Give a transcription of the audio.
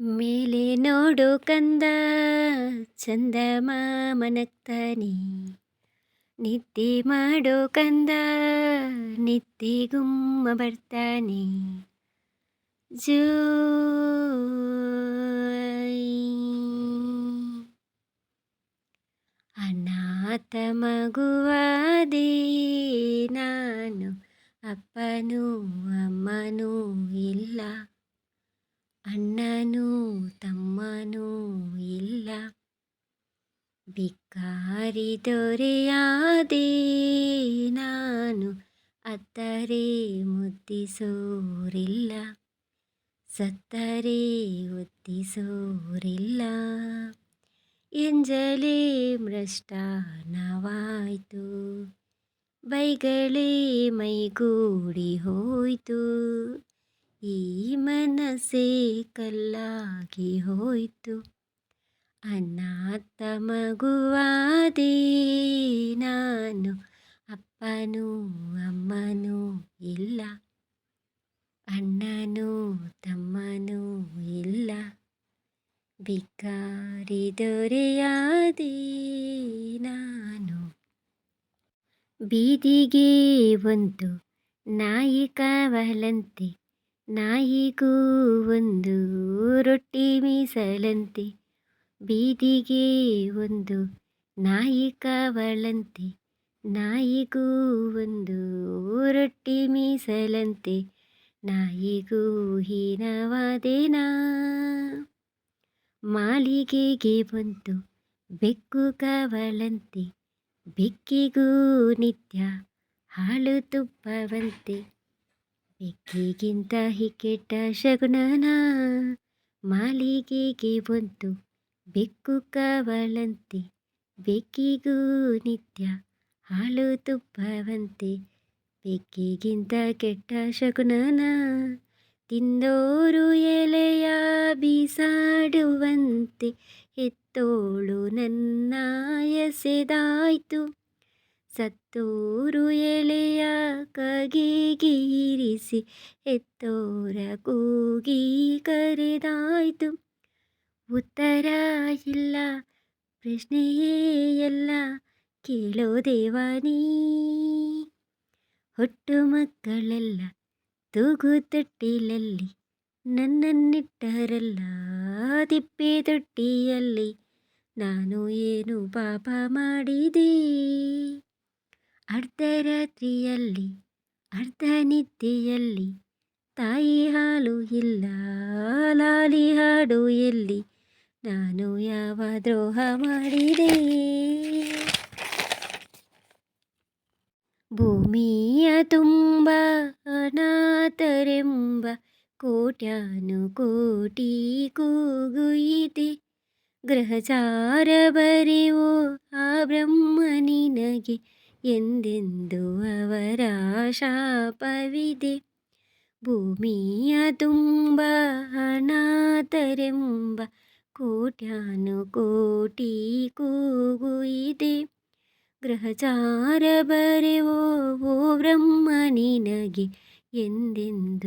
ಮೇಲೆ ನೋಡು ಕಂದ ಚಂದ ಮಾಮನಗ್ತಾನೆ ನಿದ್ದೆ ಮಾಡೋ ಕಂದ ನಿದ್ದೆ ಗುಮ್ಮ ಬರ್ತಾನೆ ಜೋ ಅನಾಥ ಮಗುವಾದೆ ನಾನು ಅಪ್ಪನೂ ಅಮ್ಮನೂ ಇಲ್ಲ ಅಣ್ಣನೂ ತಮ್ಮನೂ ಇಲ್ಲ. ಬಿಕ್ಕಾರಿ ದೊರೆಯಾದೆ ನಾನು, ಅತ್ತರೆ ಮುದ್ದಿಸೋರಿಲ್ಲ. ಸತ್ತರೆ ಒತ್ತಿಸೋರಿಲ್ಲ. ಎಂಜಲೇ ಮೃಷ್ಟಾನವಾಯಿತು. ಬೈಗಳೇ ಮೈಗೂಡಿ ಹೋಯ್ತು. ಈ ಮನಸ್ಸೇ ಕಲ್ಲಾಗಿ ಹೋಯ್ತು. ಅನಾಥ ಮಗುವಾದೆ ನಾನು, ಅಪ್ಪನೂ ಅಮ್ಮನೂ ಇಲ್ಲ. ಅಣ್ಣನೂ ತಮ್ಮನೂ ಇಲ್ಲ. ಬಿಕಾರಿ ದೊರೆಯಾದೆ ನಾನು. ಬೀದಿಗೆ ಒಂದು ನಾಯಿ ಕಾವಲಂತೆ. ನಾಯಿಗೂ ಒಂದು ರೊಟ್ಟಿ ಮೀಸಲಂತೆ, ಬೀದಿಗೆ ಒಂದು ನಾಯಿ ಕಾವಳಂತೆ, ನಾಯಿಗೂ ಒಂದು ರೊಟ್ಟಿ ಮೀಸಲಂತೆ, ನಾಯಿಗೂ ಹೀನವಾದೇನಾ? ಮಾಳಿಗೆಗೆ ಬಂತು ಬೆಕ್ಕು ಕಾವಲಂತೆ ಬೆಕ್ಕಿಗೂ ನಿತ್ಯ ಹಾಳು ತುಪ್ಪವಂತೆ ಬೆಕ್ಕಿಗಿಂತ ಕೆಟ್ಟ ಶಗುನನ ಮಾಲಿಗೆಗೆ ಬಂತು. ಬೆಕ್ಕು ಕವಳಂತೆ ಬೆಕ್ಕಿಗೂ ನಿತ್ಯ ಹಾಲು ತುಪ್ಪವಂತೆ. ಬೆಕ್ಕಿಗಿಂತ ಕೆಟ್ಟ ಶಗುನನ ತಿಂದೋರು ಎಲೆಯ ಬೀಸಾಡುವಂತೆ. ಎತ್ತೋಳು ನನ್ನ ಎಸೆದಾಯ್ತು. ಸತ್ತೋರು ಎಳೆಯ ಕಗೆಗೀರಿಸಿ ಎತ್ತೋರ ಕೂಗಿ ಕರೆದಾಯ್ತು. ಉತ್ತರ ಇಲ್ಲ, ಪ್ರಶ್ನೆಯೇ ಎಲ್ಲ ಕೇಳೋ ದೇವಾನಿ ಹೊಟ್ಟು ಮಕ್ಕಳೆಲ್ಲ ತೂಗು ತೊಟ್ಟಿಲಲ್ಲಿ, ನನ್ನನ್ನಿಟ್ಟರಲ್ಲ ತಿಪ್ಪೆ ತೊಟ್ಟಿಯಲ್ಲಿ, ನಾನು ಏನು ಪಾಪ ಮಾಡಿದೆ? ಅರ್ಧರಾತ್ರಿಯಲ್ಲಿ ಅರ್ಧ ನಿದ್ದೆಯಲ್ಲಿ ತಾಯಿ ಹಾಲು ಇಲ್ಲ, ಲಾಲಿ ಹಾಡು ಎಲ್ಲಿ, ನಾನು ಯಾವ ದ್ರೋಹ ಮಾಡಿದೆ? ಭೂಮಿಯ ತುಂಬ ಅನಾಥರೆಂಬ ಕೋಟ್ಯಾನು ಕೋಟಿ ಕೂಗುಯಿದೆ ಗ್ರಹಚಾರ ಬರೆವೋ ಆ ಬ್ರಹ್ಮ ನಿನಗೆ ಎಂದೆಂದು ಅವರ ಶಾಪವಿದೆ? ಭೂಮಿಯ ತುಂಬ ಅನಾಥರೆಂಬ ಕೋಟ್ಯಾನು ಕೋಟಿ ಕೂಗು ಇದೆ ಗ್ರಹಚಾರ ಬರೆವೋ, ಓ ಬ್ರಹ್ಮ, ನಿನಗೆ ಎಂದೆಂದು